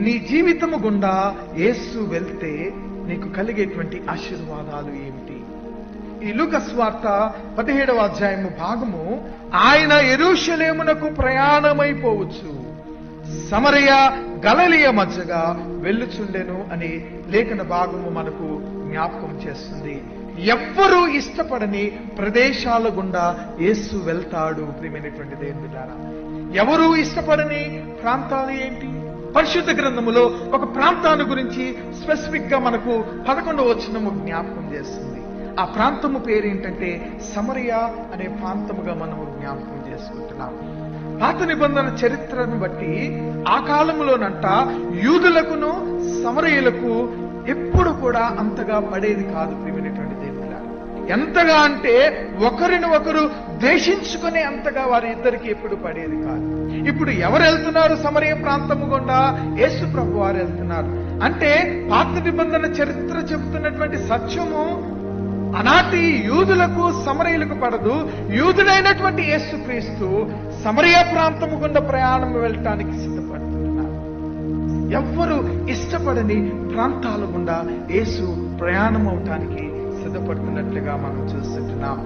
నీ జీవితము గుండా యేసు వెళ్తే నీకు కలిగేటువంటి ఆశీర్వాదాలు ఏమిటి? ఈ లూకస్ పదిహేడవ అధ్యాయము భాగము ఆయన ఎరుషలేమునకు ప్రయాణమైపోవచ్చు. సమరయ గలలియ మధ్యగా వెళ్ళుచుండెను అని లేఖన భాగము మనకు జ్ఞాపకం చేస్తుంది. ఎవ్వరూ ఇష్టపడని ప్రదేశాల గుండా యేసు వెళ్తాడు ప్రియమైనటువంటి దేవుని ద్వారా ఎవరు ఇష్టపడని ప్రాంతాలు ఏంటి? పరిశుద్ధ గ్రంథములో ఒక ప్రాంతాన్ని గురించి స్పెసిఫిక్గా మనకు పదకొండవ వచనము జ్ఞాపకం చేస్తుంది. ఆ ప్రాంతము పేరు ఏంటంటే అనే ప్రాంతముగా మనము జ్ఞాపకం చేసుకుంటున్నాం. పాత నిబంధన చరిత్రను బట్టి ఆ కాలంలోనంట యూదులకును సమరయులకు ఎప్పుడు కూడా అంతగా పడేది కాదు ప్రిమిని ఎంతగా అంటే ఒకరిని ఒకరు ద్వేషించుకునే అంతగా వారి ఇద్దరికి ఎప్పుడు పడేది కాదు. ఇప్పుడు ఎవరు వెళ్తున్నారు సమరయ ప్రాంతము గుండా? యేసు ప్రభు వారు వెళ్తున్నారు. అంటే పాత నిబంధన చరిత్ర చెబుతున్నటువంటి సత్యము అనాటి యూదులకు సమరయులకు పడదు. యూదుడైనటువంటి యేసుక్రీస్తు సమరయ ప్రాంతము గుండా ప్రయాణం వెళ్ళటానికి సిద్ధపడుతున్నారు. ఎవ్వరు ఇష్టపడని ప్రాంతాల గుండా యేసు ప్రయాణం అవటానికి సిద్ధపడుతున్నట్లుగా మనం చూస్తుంటున్నాం.